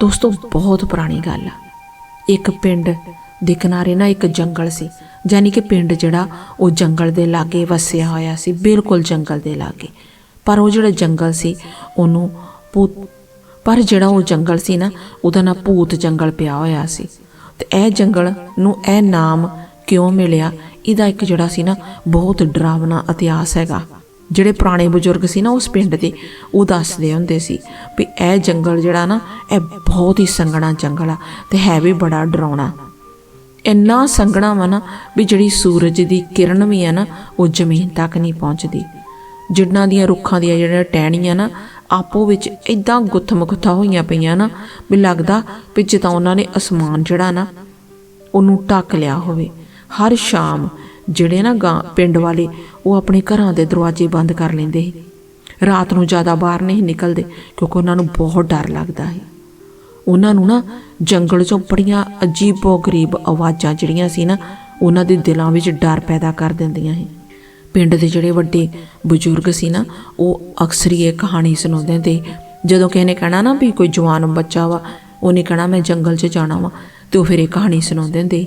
ਦੋਸਤੋ, ਬਹੁਤ ਪੁਰਾਣੀ ਗੱਲ ਆ। ਇੱਕ ਪਿੰਡ ਦੇ ਕਿਨਾਰੇ ਨਾ ਇੱਕ ਜੰਗਲ ਸੀ। ਯਾਨੀ ਕਿ ਪਿੰਡ ਜਿਹੜਾ, ਉਹ ਜੰਗਲ ਦੇ ਲਾਗੇ ਵਸਿਆ ਹੋਇਆ ਸੀ, ਬਿਲਕੁਲ ਜੰਗਲ ਦੇ ਲਾਗੇ। ਪਰ ਉਹ ਜਿਹੜਾ ਜੰਗਲ ਸੀ, ਉਹਨੂੰ ਭੂਤ ਪਰ ਜਿਹੜਾ ਉਹ ਜੰਗਲ ਸੀ ਨਾ, ਉਹਦਾ ਨਾਂ ਭੂਤ ਜੰਗਲ ਪਿਆ ਹੋਇਆ ਸੀ। ਤੇ ਇਹ ਜੰਗਲ ਨੂੰ ਇਹ ਨਾਮ ਕਿਉਂ ਮਿਲਿਆ? ਇਹਦਾ ਇੱਕ ਜਿਹੜਾ ਸੀ ਨਾ, ਬਹੁਤ ਡਰਾਵਨਾ ਇਤਿਹਾਸ ਹੈਗਾ। ਜਿਹੜੇ ਪੁਰਾਣੇ ਬਜ਼ੁਰਗ ਸੀ ਨਾ ਉਸ ਪਿੰਡ ਦੇ, ਉਹ ਦੱਸਦੇ ਹੁੰਦੇ ਸੀ ਵੀ ਇਹ ਜੰਗਲ ਜਿਹੜਾ ਨਾ, ਇਹ ਬਹੁਤ ਹੀ ਸੰਘਣਾ ਜੰਗਲ ਆ ਤੇ ਹੈ ਵੀ ਬੜਾ ਡਰਾਉਣਾ। ਇੰਨਾ ਸੰਘਣਾ ਵਾ ਨਾ ਵੀ ਜਿਹੜੀ ਸੂਰਜ ਦੀ ਕਿਰਨ ਵੀ ਆ ਨਾ, ਉਹ ਜ਼ਮੀਨ ਤੱਕ ਨਹੀਂ ਪਹੁੰਚਦੀ। ਜਿੰਨਾਂ ਦੀਆਂ ਰੁੱਖਾਂ ਦੀਆਂ ਜਿਹੜੀਆਂ ਟਹਿਣੀਆਂ ਨਾ, ਆਪੋ ਵਿੱਚ ਇਦਾਂ ਗੁੱਥਮ-ਗੁੱਥਾ ਹੋਈਆਂ ਪਈਆਂ ਨਾ, ਵੀ ਲੱਗਦਾ ਵੀ ਜਿੱਦਾਂ ਉਹਨਾਂ ਨੇ ਅਸਮਾਨ ਜਿਹੜਾ ਨਾ, ਉਹਨੂੰ ਢੱਕ ਲਿਆ ਹੋਵੇ। ਹਰ ਸ਼ਾਮ ਜਿਹੜੇ ਨਾ ਗਾਂ ਪਿੰਡ ਵਾਲੇ, ਉਹ ਆਪਣੇ ਘਰਾਂ ਦੇ ਦਰਵਾਜ਼ੇ ਬੰਦ ਕਰ ਲੈਂਦੇ ਸੀ। ਰਾਤ ਨੂੰ ਜ਼ਿਆਦਾ ਬਾਹਰ ਨਹੀਂ ਨਿਕਲਦੇ, ਕਿਉਂਕਿ ਉਹਨਾਂ ਨੂੰ ਬਹੁਤ ਡਰ ਲੱਗਦਾ ਹੈ ਉਹਨਾਂ ਨੂੰ ਨਾ ਜੰਗਲ ਚੋਂ ਬੜੀਆਂ ਅਜੀਬੋ-ਗਰੀਬ ਆਵਾਜ਼ਾਂ ਜਿਹੜੀਆਂ ਸੀ ਨਾ, ਉਹਨਾਂ ਦੇ ਦਿਲਾਂ ਵਿੱਚ ਡਰ ਪੈਦਾ ਕਰ ਦਿੰਦੀਆਂ ਸੀ। ਪਿੰਡ ਦੇ ਜਿਹੜੇ ਵੱਡੇ ਬਜ਼ੁਰਗ ਸੀ ਨਾ, ਉਹ ਅਕਸਰ ਹੀ ਇਹ ਕਹਾਣੀ ਸੁਣਾਉਂਦੇ ਤੇ ਜਦੋਂ ਕਿਸੇ ਨੇ ਕਹਿਣਾ ਨਾ ਵੀ ਕੋਈ ਜਵਾਨ ਬੱਚਾ ਵਾ, ਉਹਨੇ ਕਹਿਣਾ, ਮੈਂ ਜੰਗਲ 'ਚ ਜਾਣਾ ਵਾ। ਤੇ ਉਹ ਫਿਰ ਇਹ ਕਹਾਣੀ ਸੁਣਾਉਂਦੇ ਹੁੰਦੇ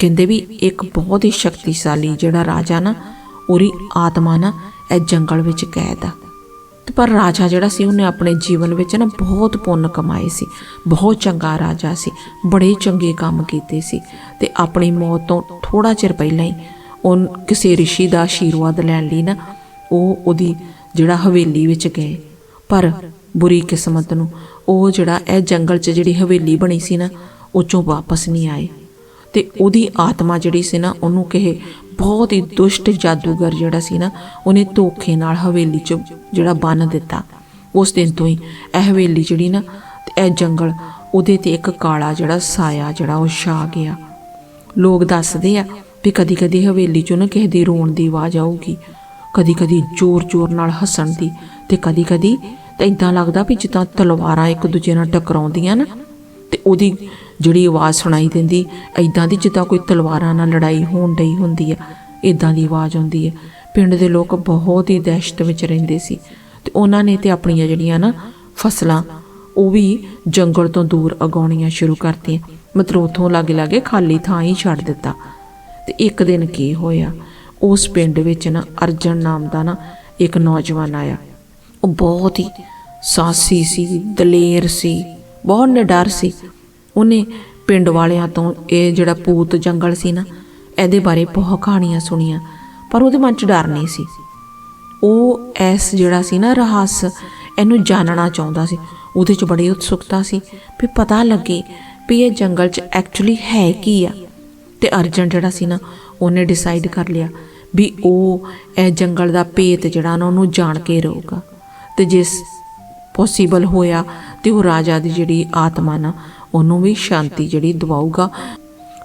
ਕਹਿੰਦੇ ਵੀ ਇੱਕ ਬਹੁਤ ਹੀ ਸ਼ਕਤੀਸ਼ਾਲੀ ਜਿਹੜਾ ਰਾਜਾ ਨਾ, ਉਹਦੀ ਆਤਮਾ ਨਾ ਇਹ ਜੰਗਲ ਵਿੱਚ ਕੈਦ ਆ। ਤੇ ਪਰ ਰਾਜਾ ਜਿਹੜਾ ਸੀ, ਉਹਨੇ ਆਪਣੇ ਜੀਵਨ ਵਿੱਚ ਨਾ ਬਹੁਤ ਪੁੰਨ ਕਮਾਏ ਸੀ, ਬਹੁਤ ਚੰਗਾ ਰਾਜਾ ਸੀ, ਬੜੇ ਚੰਗੇ ਕੰਮ ਕੀਤੇ ਸੀ ਤੇ ਆਪਣੀ ਮੌਤ ਤੋਂ ਥੋੜਾ ਚਿਰ ਪਹਿਲਾਂ ਹੀ ਉਹ ਕਿਸੇ ਰਿਸ਼ੀ ਦਾ ਆਸ਼ੀਰਵਾਦ ਲੈਣ ਲਈ ਨਾ ਉਹ ਉਹਦੀ ਜਿਹੜਾ ਹਵੇਲੀ ਵਿੱਚ ਗਏ। ਪਰ ਬੁਰੀ ਕਿਸਮਤ ਨੂੰ ਉਹ ਜਿਹੜਾ ਇਹ ਜੰਗਲ 'ਚ ਜਿਹੜੀ ਹਵੇਲੀ ਬਣੀ ਸੀ ਨਾ, ਉਹ ਚੋਂ ਵਾਪਸ ਨਹੀਂ ਆਏ। ਤੇ ਉਹਦੀ ਆਤਮਾ ਜਿਹੜੀ ਸੀ ਨਾ, ਉਹਨੂੰ ਕਹੇ ਬਹੁਤ ਹੀ ਦੁਸ਼ਟ ਜਾਦੂਗਰ ਜਿਹੜਾ ਸੀ ਨਾ, ਉਹਨੇ ਧੋਖੇ ਨਾਲ ਹਵੇਲੀ 'ਚ ਜਿਹੜਾ ਬੰਨ ਦਿੱਤਾ। ਉਸ ਦਿਨ ਤੋਂ ਹੀ ਇਹ ਹਵੇਲੀ ਜਿਹੜੀ ਨਾ, ਇਹ ਜੰਗਲ ਉਹਦੇ ਤੇ ਇੱਕ ਕਾਲਾ ਜਿਹੜਾ ਸਾਇਆ ਜਿਹੜਾ ਉਹ ਛਾ ਗਿਆ। ਲੋਕ ਦੱਸਦੇ ਆ ਵੀ ਕਦੀ ਕਦੀ ਹਵੇਲੀ 'ਚੋਂ ਨਾ ਕਿਸੇ ਦੀ ਰੋਣ ਦੀ ਆਵਾਜ਼ ਆਊਗੀ। ਕਦੀ ਕਦੀ ਜ਼ੋਰ-ਜ਼ੋਰ ਨਾਲ ਹੱਸਣ ਦੀ ਤੇ ਕਦੀ ਕਦੀ ਤਾਂ ਇਦਾਂ ਲੱਗਦਾ ਵੀ ਜਿੱਦਾਂ ਤਲਵਾਰਾਂ ਇੱਕ ਦੂਜੇ ਨਾਲ ਟਕਰਾਉਂਦੀਆਂ ਨਾ, ਤੇ ਉਹਦੀ ਜਿਹੜੀ ਆਵਾਜ਼ ਸੁਣਾਈ ਦਿੰਦੀ ਐਦਾਂ ਦੀ ਜਿੱਦਾਂ ਕੋਈ ਤਲਵਾਰਾਂ ਨਾਲ ਲੜਾਈ ਹੋਣ ਡਈ ਹੁੰਦੀ ਆ ਇਦਾਂ ਦੀ ਆਵਾਜ਼ ਆਉਂਦੀ ਹੈ ਪਿੰਡ ਦੇ ਲੋਕ ਬਹੁਤ ਹੀ ਦਹਿਸ਼ਤ ਵਿੱਚ ਰਹਿੰਦੇ ਸੀ ਤੇ ਉਹਨਾਂ ਨੇ ਤੇ ਆਪਣੀਆਂ ਜਿਹੜੀਆਂ ਨਾ ਫਸਲਾਂ, ਉਹ ਵੀ ਜੰਗਲ ਤੋਂ ਦੂਰ ਉਗਾਉਣੀਆਂ ਸ਼ੁਰੂ ਕਰਤੀਆਂ। ਮਤਲਬ ਉਥੋਂ ਲਾਗੇ ਲਾਗੇ ਖਾਲੀ ਥਾਂ ਹੀ ਛੱਡ ਦਿੱਤਾ। ਤੇ ਇੱਕ ਦਿਨ ਕੀ ਹੋਇਆ? ਉਸ ਪਿੰਡ ਵਿੱਚ ਨਾ ਅਰਜਨ ਨਾਮ ਦਾ ਨਾ ਇੱਕ ਨੌਜਵਾਨ ਆਇਆ। ਉਹ ਬਹੁਤ ਹੀ ਸਾਹਸੀ ਸੀ, ਦਲੇਰ ਸੀ, ਬਹੁਤ ਨਿਡਰ ਸੀ। ਉਹਨੇ ਪਿੰਡ ਵਾਲਿਆਂ ਤੋਂ ਇਹ ਜਿਹੜਾ ਪੂਤ ਜੰਗਲ ਸੀ ਨਾ, ਇਹਦੇ ਬਾਰੇ ਬਹੁਤ ਕਹਾਣੀਆਂ ਸੁਣੀਆਂ, ਪਰ ਉਹਦੇ ਮਨ 'ਚ ਡਰ ਨਹੀਂ ਸੀ। ਉਹ ਐਸ ਜਿਹੜਾ ਸੀ ਨਾ ਰਹੱਸ, ਇਹਨੂੰ ਜਾਣਨਾ ਚਾਹੁੰਦਾ ਸੀ। ਉਹਦੇ 'ਚ ਬੜੀ ਉਤਸੁਕਤਾ ਸੀ ਵੀ ਪਤਾ ਲੱਗੇ ਵੀ ਇਹ ਜੰਗਲ 'ਚ ਐਕਚੁਅਲੀ ਹੈ ਕੀ ਆ। ਤੇ ਅਰਜਨ ਜਿਹੜਾ ਸੀ ਨਾ, ਉਹਨੇ ਡਿਸਾਈਡ ਕਰ ਲਿਆ ਵੀ ਉਹ ਇਹ ਜੰਗਲ ਦਾ ਭੇਤ ਜਿਹੜਾ ਨਾ ਉਹਨੂੰ ਜਾਣ ਕੇ ਰਹੂਗਾ। ਤੇ ਜਿਸ ਪੋਸੀਬਲ ਹੋਇਆ ਤੇ ਉਹ ਰਾਜਾ ਦੀ ਜਿਹੜੀ ਆਤਮਾ ਨਾ ਉਹਨੂੰ ਵੀ ਸ਼ਾਂਤੀ ਜਿਹੜੀ ਦਿਵਾਊਗਾ,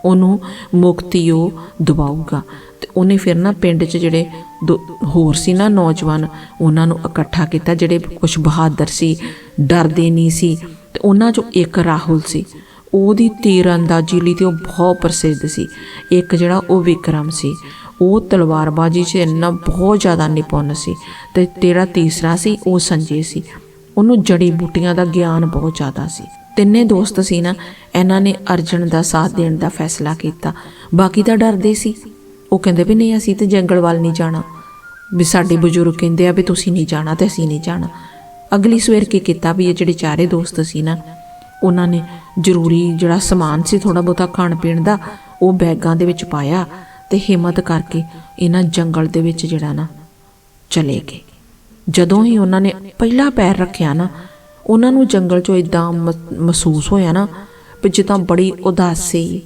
ਉਹਨੂੰ ਮੁਕਤੀ ਉਹ ਦਿਵਾਊਗਾ। ਤੇ ਉਹਨੇ ਫਿਰ ਨਾ ਪਿੰਡ 'ਚ ਜਿਹੜੇ ਦੋ- ਹੋਰ ਸੀ ਨਾ ਨੌਜਵਾਨ, ਉਹਨਾਂ ਨੂੰ ਇਕੱਠਾ ਕੀਤਾ, ਜਿਹੜੇ ਕੁਝ ਬਹਾਦਰ ਸੀ, ਡਰਦੇ ਨਹੀਂ ਸੀ, ਤੇ ਉਹਨਾਂ 'ਚੋਂ ਇੱਕ ਰਾਹੁਲ ਸੀ। ਉਹਦੀ ਤੀਰ ਅੰਦਾਜ਼ੀ ਲਈ ਤੇ ਉਹ ਬਹੁਤ ਪ੍ਰਸਿੱਧ ਸੀ। ਇੱਕ ਜਿਹੜਾ ਉਹ ਵਿਕਰਮ ਸੀ। ਉਹ ਤਲਵਾਰਬਾਜ਼ੀ 'ਚ ਇੰਨਾ ਬਹੁਤ ਜ਼ਿਆਦਾ ਨਿਪੁੰਨ ਸੀ ਤੇ ਤੇਰਾ ਤੀਸਰਾ ਸੀ, ਉਹ ਸੰਜੇ ਸੀ। ਉਹਨੂੰ ਜੜੀ ਬੂਟੀਆਂ ਦਾ ਗਿਆਨ ਬਹੁਤ ਜ਼ਿਆਦਾ ਸੀ। ਤਿੰਨੇ ਦੋਸਤ ਸੀ ਨਾ, ਇਹਨਾਂ ਨੇ ਅਰਜਨ ਦਾ ਸਾਥ ਦੇਣ ਦਾ ਫੈਸਲਾ ਕੀਤਾ। ਬਾਕੀ ਤਾਂ ਡਰਦੇ ਸੀ। ਉਹ ਕਹਿੰਦੇ ਵੀ ਨਹੀਂ, ਅਸੀਂ ਤੇ ਜੰਗਲ ਵੱਲ ਨਹੀਂ ਜਾਣਾ। ਵੀ ਸਾਡੇ ਬਜ਼ੁਰਗ ਕਹਿੰਦੇ ਆ ਵੀ ਤੁਸੀਂ ਨਹੀਂ ਜਾਣਾ ਤੇ ਅਸੀਂ ਨਹੀਂ ਜਾਣਾ। ਅਗਲੀ ਸਵੇਰ ਕੀ ਕੀਤਾ ਵੀ ਇਹ ਜਿਹੜੇ ਚਾਰੇ ਦੋਸਤ ਸੀ ਨਾ, ਉਹਨਾਂ ਨੇ ਜ਼ਰੂਰੀ ਜਿਹੜਾ ਸਮਾਨ ਸੀ ਥੋੜਾ ਬਹੁਤਾ ਖਾਣ ਪੀਣ ਦਾ, ਉਹ ਬੈਗਾਂ ਦੇ ਵਿੱਚ ਪਾਇਆ ਤੇ ਹਿੰਮਤ ਕਰਕੇ ਇਹਨਾਂ ਜੰਗਲ ਦੇ ਵਿੱਚ ਜਿਹੜਾ ਨਾ ਚਲੇ ਗਏ। ਜਦੋਂ ਹੀ ਉਹਨਾਂ ਨੇ ਪਹਿਲਾ ਪੈਰ ਰੱਖਿਆ ਨਾ ਉਹਨਾਂ ਨੂੰ ਜੰਗਲ 'ਚੋਂ ਇਦਾਂ ਮਹਿਸੂਸ ਹੋਇਆ ਨਾ ਵੀ ਜਿੱਦਾਂ ਬੜੀ ਉਦਾਸੀ,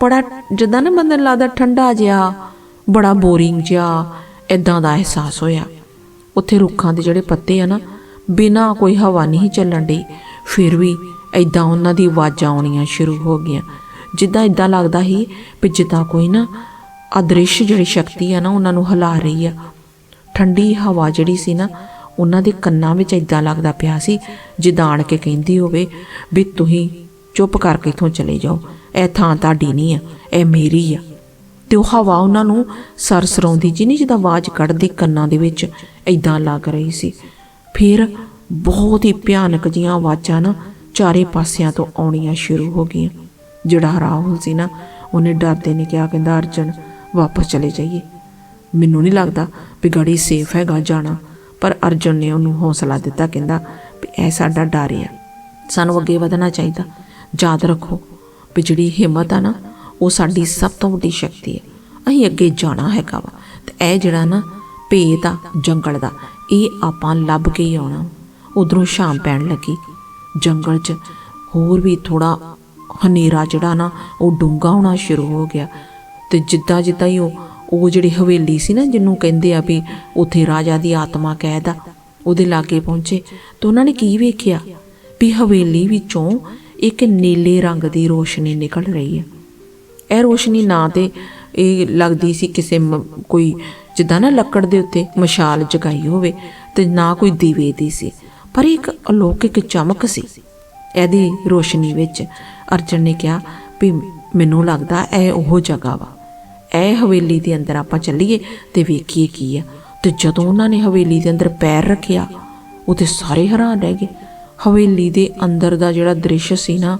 ਬੜਾ ਜਿੱਦਾਂ ਨਾ ਬੰਦੇ ਨੂੰ ਲੱਗਦਾ ਠੰਡਾ ਜਿਹਾ, ਬੜਾ ਬੋਰਿੰਗ ਜਿਹਾ ਇਦਾਂ ਦਾ ਅਹਿਸਾਸ ਹੋਇਆ। ਉੱਥੇ ਰੁੱਖਾਂ ਦੇ ਜਿਹੜੇ ਪੱਤੇ ਆ ਨਾ, ਬਿਨਾਂ ਕੋਈ ਹਵਾ ਨਹੀਂ ਚੱਲਣ ਦੀ ਫਿਰ ਵੀ ਇਦਾਂ ਉਹਨਾਂ ਦੀ ਆਵਾਜ਼ਾਂ ਆਉਣੀਆਂ ਸ਼ੁਰੂ ਹੋ ਗਈਆਂ। ਜਿੱਦਾਂ ਇਦਾਂ ਲੱਗਦਾ ਸੀ ਵੀ ਜਿੱਦਾਂ ਕੋਈ ਨਾ ਅਦ੍ਰਿਸ਼ ਜਿਹੜੀ ਸ਼ਕਤੀ ਆ ਨਾ ਉਹਨਾਂ ਨੂੰ ਹਿਲਾ ਰਹੀ ਆ। ਠੰਡੀ ਹਵਾ ਜਿਹੜੀ ਸੀ ਨਾ ਉਹਨਾਂ ਦੇ ਕੰਨਾਂ ਵਿੱਚ ਇਦਾਂ ਲੱਗਦਾ ਪਿਆ ਸੀ, ਜਿੱਦਾਂ ਆਣ ਕੇ ਕਹਿੰਦੀ ਹੋਵੇ ਵੀ ਤੁਸੀਂ ਚੁੱਪ ਕਰਕੇ ਇਥੋਂ ਚਲੇ ਜਾਓ। ਇਹ ਥਾਂ ਤੁਹਾਡੀ ਨਹੀਂ ਆ, ਇਹ ਮੇਰੀ ਆ। ਤੇ ਉਹ ਹਵਾ ਉਹਨਾਂ ਨੂੰ ਸਰਸਰਾਉਂਦੀ ਜੀ ਨਹੀਂ ਜਿੱਦਾਂ ਆਵਾਜ਼ ਕੱਢਦੀ ਕੰਨਾਂ ਦੇ ਵਿੱਚ ਇਦਾਂ ਲੱਗ ਰਹੀ ਸੀ। ਫਿਰ ਬਹੁਤ ਹੀ ਭਿਆਨਕ ਜੀਆਂ ਆਵਾਜ਼ਾਂ ਨਾ ਚਾਰੇ ਪਾਸਿਆਂ ਤੋਂ ਆਉਣੀਆਂ ਸ਼ੁਰੂ ਹੋ ਗਈਆਂ। ਜਿਹੜਾ ਰਾਹੁਲ ਸੀ ਨਾ, ਉਹਨੇ ਡਰਦੇ ਨੇ ਕਿਹਾ, ਕਹਿੰਦਾ, ਅਰਜਨ, ਵਾਪਸ ਚਲੇ ਜਾਈਏ। ਮੈਨੂੰ ਨਹੀਂ ਲੱਗਦਾ ਵੀ ਗਾੜੀ ਸੇਫ ਹੈਗਾ ਜਾਣਾ। ਪਰ ਅਰਜੁਨ ਨੇ ਉਹਨੂੰ ਹੌਸਲਾ ਦਿੱਤਾ, ਕਹਿੰਦਾ ਵੀ ਇਹ ਸਾਡਾ ਡਰ ਆ। ਸਾਨੂੰ ਅੱਗੇ ਵਧਣਾ ਚਾਹੀਦਾ। ਯਾਦ ਰੱਖੋ ਵੀ ਜਿਹੜੀ ਹਿੰਮਤ ਆ ਨਾ, ਉਹ ਸਾਡੀ ਸਭ ਤੋਂ ਵੱਡੀ ਸ਼ਕਤੀ ਹੈ। ਅਸੀਂ ਅੱਗੇ ਜਾਣਾ ਹੈਗਾ ਵਾ। ਤੇ ਇਹ ਜਿਹੜਾ ਨਾ ਭੇਤ ਆ, ਜੰਗਲ ਦਾ, ਇਹ ਆਪਾਂ ਲੱਭ ਕੇ ਹੀ ਆਉਣਾ। ਉਧਰੋਂ ਸ਼ਾਮ ਪੈਣ ਲੱਗੀ। ਜੰਗਲ 'ਚ ਹੋਰ ਵੀ ਥੋੜਾ ਹਨੇਰਾ ਜਿਹੜਾ ਨਾ, ਉਹ ਡੂੰਘਾ ਹੋਣਾ ਸ਼ੁਰੂ ਹੋ ਗਿਆ। ਤੇ ਜਿੱਦਾਂ ਜਿੱਦਾਂ ਹੀ ਉਹ ਉਹ ਜਿਹੜੀ ਹਵੇਲੀ ਸੀ ਨਾ, ਜਿਹਨੂੰ ਕਹਿੰਦੇ ਆ ਵੀ ਉੱਥੇ ਰਾਜਾ ਦੀ ਆਤਮਾ ਕੈਦ ਆ, ਉਹਦੇ ਲਾਗੇ ਪਹੁੰਚੇ ਤਾਂ ਉਹਨਾਂ ਨੇ ਕੀ ਵੇਖਿਆ? ਵੀ ਹਵੇਲੀ ਵਿੱਚੋਂ ਇੱਕ ਨੀਲੇ ਰੰਗ ਦੀ ਰੋਸ਼ਨੀ ਨਿਕਲ ਰਹੀ ਹੈ ਇਹ ਰੋਸ਼ਨੀ ਨਾ ਤੇ ਇਹ ਲੱਗਦੀ ਸੀ ਕਿਸੇ ਮ- ਕੋਈ ਜਿੱਦਾਂ ਨਾ ਲੱਕੜ ਦੇ ਉੱਤੇ ਮਸ਼ਾਲ ਜਗਾਈ ਹੋਵੇ ਤੇ ਨਾ ਕੋਈ ਦੀਵੇ ਦੀ ਸੀ, ਪਰ ਇੱਕ ਅਲੌਕਿਕ ਚਮਕ ਸੀ। ਇਹਦੀ ਰੋਸ਼ਨੀ ਵਿੱਚ ਅਰਜਨ ਨੇ ਕਿਹਾ ਵੀ ਮੈਨੂੰ ਲੱਗਦਾ ਇਹ ਉਹ ਜਗ੍ਹਾ ਵਾ। ਇਹ ਹਵੇਲੀ ਦੇ ਅੰਦਰ ਆਪਾਂ ਚੱਲੀਏ ਤੇ ਵੇਖੀਏ ਕੀ ਆ। ਤੇ ਜਦੋਂ ਉਹਨਾਂ ਨੇ ਹਵੇਲੀ ਦੇ ਅੰਦਰ ਪੈਰ ਰੱਖਿਆ, ਉਹ ਤੇ ਸਾਰੇ ਹੈਰਾਨ ਰਹਿ ਗਏ। ਹਵੇਲੀ ਦੇ ਅੰਦਰ ਦਾ ਜਿਹੜਾ ਦ੍ਰਿਸ਼ ਸੀ ਨਾ,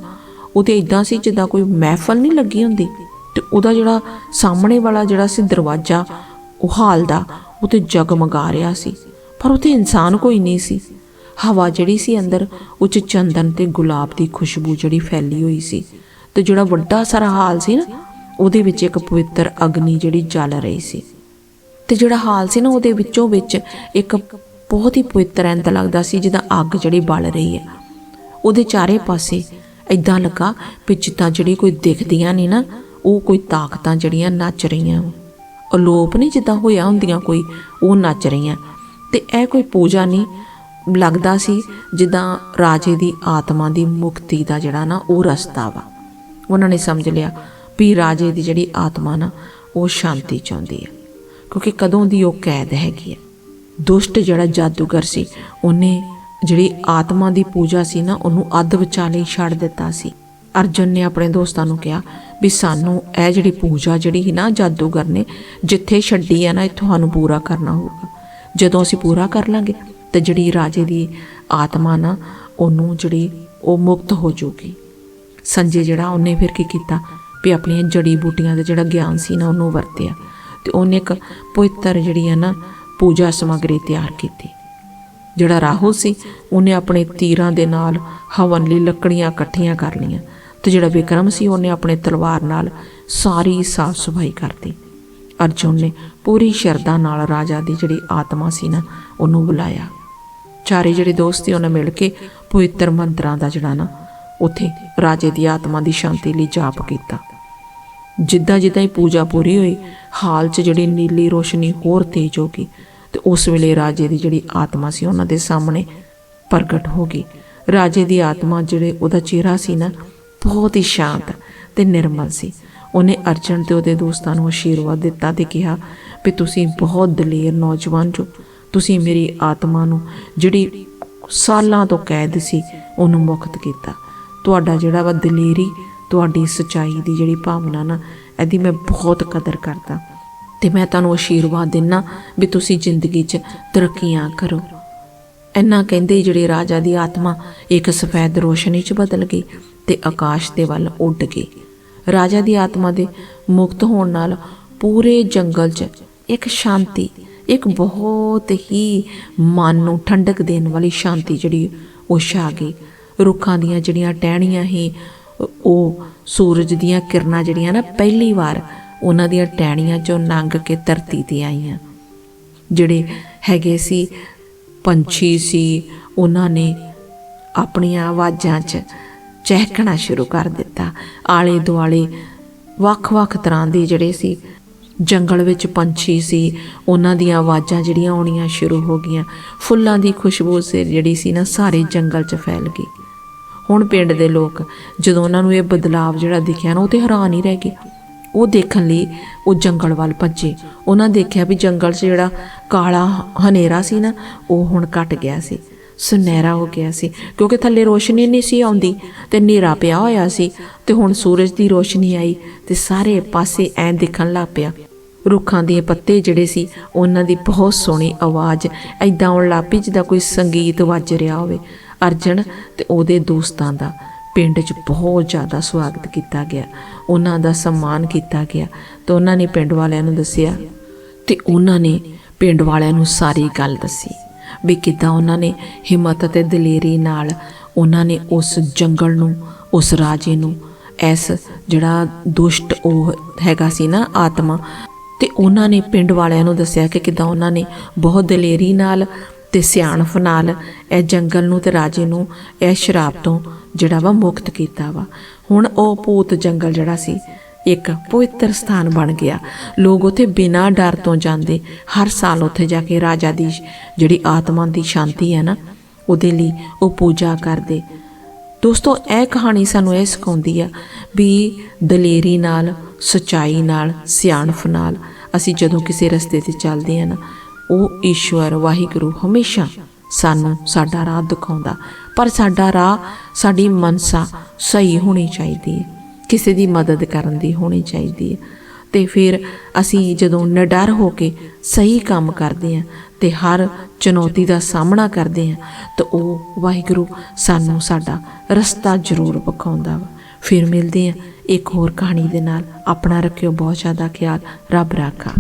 ਉਹ ਤੇ ਇਦਾਂ ਸੀ ਜਿੱਦਾਂ ਕੋਈ ਮਹਿਫਲ ਨਹੀਂ ਲੱਗੀ ਹੁੰਦੀ। ਤੇ ਉਹਦਾ ਜਿਹੜਾ ਸਾਹਮਣੇ ਵਾਲਾ ਜਿਹੜਾ ਸੀ ਦਰਵਾਜ਼ਾ, ਉਹ ਹਾਲ ਦਾ, ਉਹ ਤੇ ਜਗਮਗਾ ਰਿਹਾ ਸੀ। ਪਰ ਉਤੇ ਇਨਸਾਨ ਕੋਈ ਨਹੀਂ ਸੀ। ਹਵਾ ਜਿਹੜੀ ਸੀ ਅੰਦਰ, ਉਹ 'ਚ ਚੰਦਨ ਤੇ ਗੁਲਾਬ ਦੀ ਖੁਸ਼ਬੂ ਜਿਹੜੀ ਫੈਲੀ ਹੋਈ ਸੀ। ਤੇ ਜਿਹੜਾ ਵੱਡਾ ਸਾਰਾ ਹਾਲ ਸੀ ਨਾ ਉਹਦੇ ਵਿੱਚ ਇੱਕ ਪਵਿੱਤਰ ਅਗਨੀ ਜਿਹੜੀ ਜਲ ਰਹੀ ਸੀ। ਤੇ ਜਿਹੜਾ ਹਾਲ ਸੀ ਨਾ ਉਹਦੇ ਵਿੱਚੋਂ ਵਿੱਚ ਇੱਕ ਬਹੁਤ ਹੀ ਪਵਿੱਤਰ ਐਂਦਾ ਲੱਗਦਾ ਸੀ ਜਿੱਦਾਂ ਅੱਗ ਜਿਹੜੀ ਬਲ ਰਹੀ ਹੈ। ਉਹਦੇ ਚਾਰੇ ਪਾਸੇ ਇਦਾਂ ਲੱਗਾ ਵੀ ਜਿੱਦਾਂ ਜਿਹੜੀ ਕੋਈ ਦਿਖਦੀਆਂ ਨਹੀਂ ਨਾ, ਉਹ ਕੋਈ ਤਾਕਤਾਂ ਜਿਹੜੀਆਂ ਨੱਚ ਰਹੀਆਂ। ਅਲੋਪ ਨਹੀਂ ਜਿੱਦਾਂ ਹੋਇਆ ਹੁੰਦੀਆਂ ਕੋਈ, ਉਹ ਨੱਚ ਰਹੀਆਂ। ਤੇ ਇਹ ਕੋਈ ਪੂਜਾ ਨਹੀਂ ਲੱਗਦਾ ਸੀ ਜਿੱਦਾਂ ਰਾਜੇ ਦੀ ਆਤਮਾ ਦੀ ਮੁਕਤੀ ਦਾ ਜਿਹੜਾ ਨਾ ਉਹ ਰਸਤਾ ਵਾ। ਉਹਨਾਂ ਨੇ ਸਮਝ ਲਿਆ ਵੀ ਰਾਜੇ ਦੀ ਜਿਹੜੀ ਆਤਮਾ ਨਾ, ਉਹ ਸ਼ਾਂਤੀ ਚਾਹੁੰਦੀ ਹੈ। ਕਿਉਂਕਿ ਕਦੋਂ ਦੀ ਉਹ ਕੈਦ ਹੈਗੀ ਹੈ। ਦੁਸ਼ਟ ਜਿਹੜਾ ਜਾਦੂਗਰ ਸੀ, ਉਹਨੇ ਜਿਹੜੀ ਆਤਮਾ ਦੀ ਪੂਜਾ ਸੀ ਨਾ, ਉਹਨੂੰ ਅੱਧ ਵਿਚਾਲੇ ਛੱਡ ਦਿੱਤਾ ਸੀ। ਅਰਜਨ ਨੇ ਆਪਣੇ ਦੋਸਤਾਂ ਨੂੰ ਕਿਹਾ ਵੀ ਸਾਨੂੰ ਇਹ ਜਿਹੜੀ ਪੂਜਾ ਜਿਹੜੀ ਸੀ ਨਾ ਜਾਦੂਗਰ ਨੇ, ਜਿੱਥੇ ਛੱਡੀ ਹੈ ਨਾ, ਇੱਥੋਂ ਸਾਨੂੰ ਪੂਰਾ ਕਰਨਾ ਹੋਊਗਾ। ਜਦੋਂ ਅਸੀਂ ਪੂਰਾ ਕਰ ਲਾਂਗੇ, ਤੇ ਜਿਹੜੀ ਰਾਜੇ ਦੀ ਆਤਮਾ ਨਾ, ਉਹਨੂੰ ਜਿਹੜੀ ਉਹ ਮੁਕਤ ਹੋ ਜਾਊਗੀ। ਸੰਜੇ ਜਿਹੜਾ ਉਹਨੇ ਫਿਰ ਕੀ ਕੀਤਾ? ਵੀ ਆਪਣੀਆਂ ਜੜੀ ਬੂਟੀਆਂ ਦਾ ਜਿਹੜਾ ਗਿਆਨ ਸੀ ਨਾ, ਉਹਨੂੰ ਵਰਤਿਆ। ਤੇ ਉਹਨੇ ਇੱਕ ਪਵਿੱਤਰ ਜਿਹੜੀ ਹੈ ਨਾ ਪੂਜਾ ਸਮੱਗਰੀ ਤਿਆਰ ਕੀਤੀ। ਜਿਹੜਾ ਰਾਹੂ ਸੀ, ਉਹਨੇ ਆਪਣੇ ਤੀਰਾਂ ਦੇ ਨਾਲ ਹਵਨ ਲਈ ਲੱਕੜੀਆਂ ਇਕੱਠੀਆਂ ਕਰ ਲਈਆਂ। ਤੇ ਜਿਹੜਾ ਵਿਕਰਮ ਸੀ, ਉਹਨੇ ਆਪਣੇ ਤਲਵਾਰ ਨਾਲ ਸਾਰੀ ਸਾਫ਼ ਸਫ਼ਾਈ ਕਰਤੀ ਅਰਜੁਨ ਨੇ ਪੂਰੀ ਸ਼ਰਧਾ ਨਾਲ ਰਾਜਾ ਦੀ ਜਿਹੜੀ ਆਤਮਾ ਸੀ ਨਾ, ਉਹਨੂੰ ਬੁਲਾਇਆ। ਚਾਰੇ ਜਿਹੜੇ ਦੋਸਤ ਸੀ, ਉਹਨਾਂ ਮਿਲ ਕੇ ਪਵਿੱਤਰ ਮੰਤਰਾਂ ਦਾ ਜਿਹੜਾ ਨਾ, ਉਥੇ ਰਾਜੇ ਦੀ ਆਤਮਾ ਦੀ ਸ਼ਾਂਤੀ ਲਈ ਜਾਪ ਕੀਤਾ। ਜਿੱਦਾਂ ਜਿੱਦਾਂ ਹੀ ਪੂਜਾ ਪੂਰੀ ਹੋਈ, ਹਾਲ 'ਚ ਜਿਹੜੀ ਨੀਲੀ ਰੋਸ਼ਨੀ ਹੋਰ ਤੇਜ਼ ਹੋ ਗਈ ਤੇ ਉਸ ਵੇਲੇ ਰਾਜੇ ਦੀ ਜਿਹੜੀ ਆਤਮਾ ਸੀ ਉਹਨਾਂ ਦੇ ਸਾਹਮਣੇ ਪ੍ਰਗਟ ਹੋ ਗਈ। ਰਾਜੇ ਦੀ ਆਤਮਾ ਜਿਹੜੇ ਉਹਦਾ ਚਿਹਰਾ ਸੀ ਨਾ, ਬਹੁਤ ਹੀ ਸ਼ਾਂਤ ਤੇ ਨਿਰਮਲ ਸੀ। ਉਹਨੇ ਅਰਜਨ ਤੇ ਉਹਦੇ ਦੋਸਤਾਂ ਨੂੰ ਆਸ਼ੀਰਵਾਦ ਦਿੱਤਾ ਤੇ ਕਿਹਾ ਵੀ ਤੁਸੀਂ ਬਹੁਤ ਦਲੇਰ ਨੌਜਵਾਨ ਜੋ, ਤੁਸੀਂ ਮੇਰੀ ਆਤਮਾ ਨੂੰ ਜਿਹੜੀ ਸਾਲਾਂ ਤੋਂ ਕੈਦ ਸੀ, ਉਹਨੂੰ ਮੁਕਤ ਕੀਤਾ। ਤੁਹਾਡਾ ਜਿਹੜਾ ਵਾ ਦਲੇਰੀ ਤੁਹਾਡੀ ਸਚਾਈ ਦੀ ਜਿਹੜੀ ਭਾਵਨਾ ਨਾ, ਇਹਦੀ ਮੈਂ ਬਹੁਤ ਕਦਰ ਕਰਦਾ। ਤੇ ਮੈਂ ਤੁਹਾਨੂੰ ਆਸ਼ੀਰਵਾਦ ਦਿੰਨਾ ਵੀ ਤੁਸੀਂ ਜ਼ਿੰਦਗੀ 'ਚ ਤਰੱਕੀਆਂ ਕਰੋ। ਇੰਨਾ ਕਹਿੰਦੇ ਜਿਹੜੇ ਰਾਜਾ ਦੀ ਆਤਮਾ ਇੱਕ ਸਫੈਦ ਰੋਸ਼ਨੀ 'ਚ ਬਦਲ ਗਈ ਤੇ ਆਕਾਸ਼ ਦੇ ਵੱਲ ਉੱਡ ਗਈ। ਰਾਜਾ ਦੀ ਆਤਮਾ ਦੇ ਮੁਕਤ ਹੋਣ ਨਾਲ ਪੂਰੇ ਜੰਗਲ 'ਚ ਇੱਕ ਸ਼ਾਂਤੀ, ਇੱਕ ਬਹੁਤ ਹੀ ਮਨ ਨੂੰ ਠੰਡਕ ਦੇਣ ਵਾਲੀ ਸ਼ਾਂਤੀ ਜਿਹੜੀ ਉਹ ਛਾ ਗਈ। ਰੁੱਖਾਂ ਦੀਆਂ ਜਿਹੜੀਆਂ ਟਹਿਣੀਆਂ ਹੀ ਉਹ ਸੂਰਜ ਦੀਆਂ ਕਿਰਨਾਂ ਜਿਹੜੀਆਂ ਨਾ ਪਹਿਲੀ ਵਾਰ ਉਹਨਾਂ ਦੀਆਂ ਟਹਿਣੀਆਂ 'ਚੋਂ ਲੰਘ ਕੇ ਧਰਤੀ ਤੇ ਆਈਆਂ। ਜਿਹੜੇ ਹੈਗੇ ਸੀ, ਪੰਛੀ ਸੀ, ਉਹਨਾਂ ਨੇ ਆਪਣੀਆਂ ਆਵਾਜ਼ਾਂ 'ਚ ਚਹਿਕਣਾ ਸ਼ੁਰੂ ਕਰ ਦਿੱਤਾ। ਆਲੇ ਦੁਆਲੇ ਵੱਖ-ਵੱਖ ਤਰ੍ਹਾਂ ਦੇ ਜਿਹੜੇ ਸੀ, ਜੰਗਲ ਵਿੱਚ ਪੰਛੀ ਸੀ, ਉਹਨਾਂ ਦੀਆਂ ਆਵਾਜ਼ਾਂ ਜਿਹੜੀਆਂ ਆਉਣੀਆਂ ਸ਼ੁਰੂ ਹੋ ਗਈਆਂ। ਫੁੱਲਾਂ ਦੀ ਖੁਸ਼ਬੂ ਸੇ ਜਿਹੜੀ ਸੀ ਨਾ, ਸਾਰੇ ਜੰਗਲ 'ਚ ਫੈਲ ਗਈ। ਹੁਣ ਪਿੰਡ ਦੇ ਲੋਕ ਜਦੋਂ ਉਹਨਾਂ ਨੂੰ ਇਹ ਬਦਲਾਵ ਜਿਹੜਾ ਦਿਖਿਆ ਨਾ, ਉਹ ਤੇ ਹੈਰਾਨ ਹੀ ਰਹਿ ਗਏ। ਉਹ ਦੇਖਣ ਲਈ ਉਹ ਜੰਗਲ ਵੱਲ ਭੱਜੇ। ਉਹਨਾਂ ਦੇਖਿਆ ਵੀ ਜੰਗਲ 'ਚ ਜਿਹੜਾ ਕਾਲਾ ਹਨੇਰਾ ਸੀ ਨਾ, ਉਹ ਹੁਣ ਘਟ ਗਿਆ ਸੀ। ਸੁਨਹਿਰਾ ਹੋ ਗਿਆ ਸੀ, ਕਿਉਂਕਿ ਥੱਲੇ ਰੋਸ਼ਨੀ ਨਹੀਂ ਸੀ ਆਉਂਦੀ ਤੇ ਹਨੇਰਾ ਪਿਆ ਹੋਇਆ ਸੀ ਤੇ ਹੁਣ ਸੂਰਜ ਦੀ ਰੋਸ਼ਨੀ ਆਈ ਤੇ ਸਾਰੇ ਪਾਸੇ ਐਂ ਦਿਖਣ ਲੱਗ ਪਿਆ। ਰੁੱਖਾਂ ਦੇ ਪੱਤੇ ਜਿਹੜੇ ਸੀ, ਉਹਨਾਂ ਦੀ ਬਹੁਤ ਸੋਹਣੀ ਆਵਾਜ਼ ਐਦਾਂ ਆਉਣ ਲੱਗ ਪਈ ਜਿੱਦਾਂ ਕੋਈ ਸੰਗੀਤ ਵੱਜ ਰਿਹਾ ਹੋਵੇ। ਅਰਜਨ ਤੇ ਉਹਦੇ ਦੋਸਤਾਂ ਦਾ ਪਿੰਡ 'ਚ ਬਹੁਤ ਜ਼ਿਆਦਾ ਸਵਾਗਤ ਕੀਤਾ ਗਿਆ। ਉਹਨਾਂ ਦਾ ਸਨਮਾਨ ਕੀਤਾ ਗਿਆ ਤੇ ਉਹਨਾਂ ਨੇ ਪਿੰਡ ਵਾਲਿਆਂ ਨੂੰ ਦੱਸਿਆ ਤੇ ਉਹਨਾਂ ਨੇ ਪਿੰਡ ਵਾਲਿਆਂ ਨੂੰ ਸਾਰੀ ਗੱਲ ਦੱਸੀ ਵੀ ਕਿੱਦਾਂ ਉਹਨਾਂ ਨੇ ਹਿੰਮਤ ਅਤੇ ਦਲੇਰੀ ਨਾਲ ਉਹਨਾਂ ਨੇ ਉਸ ਜੰਗਲ ਨੂੰ, ਉਸ ਰਾਜੇ ਨੂੰ, ਐਸ ਜਿਹੜਾ ਦੁਸ਼ਟ ਉਹ ਹੈਗਾ ਸੀ ਨਾ ਆਤਮਾ, ਤੇ ਉਹਨਾਂ ਨੇ ਪਿੰਡ ਵਾਲਿਆਂ ਨੂੰ ਦੱਸਿਆ ਕਿ ਕਿਦਾਂ ਉਹਨਾਂ ਨੇ ਬਹੁਤ ਦਲੇਰੀ ਨਾਲ ਤੇ ਸਿਆਣਫ ਨਾਲ ਇਹ ਜੰਗਲ ਨੂੰ ਤੇ ਰਾਜੇ ਨੂੰ ਇਹ ਸ਼ਰਾਬ ਤੋਂ ਜਿਹੜਾ ਵਾ ਮੁਕਤ ਕੀਤਾ ਵਾ। ਹੁਣ ਉਹ ਭੂਤ ਜੰਗਲ ਜਿਹੜਾ ਸੀ, ਇੱਕ ਪਵਿੱਤਰ ਸਥਾਨ ਬਣ ਗਿਆ। ਲੋਕ ਉੱਥੇ ਬਿਨਾਂ ਡਰ ਤੋਂ ਜਾਂਦੇ, ਹਰ ਸਾਲ ਉੱਥੇ ਜਾ ਕੇ ਰਾਜਾ ਦੀ ਜਿਹੜੀ ਆਤਮਾ ਦੀ ਸ਼ਾਂਤੀ ਹੈ ਨਾ, ਉਹਦੇ ਲਈ ਉਹ ਪੂਜਾ ਕਰਦੇ। ਦੋਸਤੋ, ਇਹ ਕਹਾਣੀ ਸਾਨੂੰ ਇਹ ਸਿਖਾਉਂਦੀ ਆ ਵੀ ਦਲੇਰੀ ਨਾਲ, ਸਚਾਈ ਨਾਲ ਸਿਆਣਫ ਨਾਲ ਅਸੀਂ ਜਦੋਂ ਕਿਸੇ ਰਸਤੇ ਤੇ ਚੱਲਦੇ ਆ ਨਾ ਉਹ ਈਸ਼ਵਰ ਵਾਹਿਗੁਰੂ ਹਮੇਸ਼ਾ ਸਾਨੂੰ ਸਾਡਾ ਰਾਹ ਦਿਖਾਉਂਦਾ। ਪਰ ਸਾਡਾ ਰਾਹ, ਸਾਡੀ ਮਨਸਾ ਸਹੀ ਹੋਣੀ ਚਾਹੀਦੀ ਹੈ। ਕਿਸੇ ਦੀ ਮਦਦ ਕਰਨ ਦੀ ਹੋਣੀ ਚਾਹੀਦੀ ਹੈ। ਤੇ ਫਿਰ ਅਸੀਂ ਜਦੋਂ ਨਿਡਰ ਹੋ ਕੇ ਸਹੀ ਕੰਮ ਕਰਦੇ ਹਾਂ ਤੇ ਹਰ ਚੁਣੌਤੀ ਦਾ ਸਾਹਮਣਾ ਕਰਦੇ ਹਾਂ, ਤਾਂ ਉਹ ਵਾਹਿਗੁਰੂ ਸਾਨੂੰ ਸਾਡਾ ਰਸਤਾ ਜ਼ਰੂਰ ਵਿਖਾਉਂਦਾ ਵਾ। ਫਿਰ ਮਿਲਦੇ ਹਾਂ ਇੱਕ ਹੋਰ ਕਹਾਣੀ ਦੇ ਨਾਲ। ਆਪਣਾ ਰੱਖਿਓ ਬਹੁਤ ਜ਼ਿਆਦਾ ਖਿਆਲ। ਰੱਬ ਰਾਖਾ।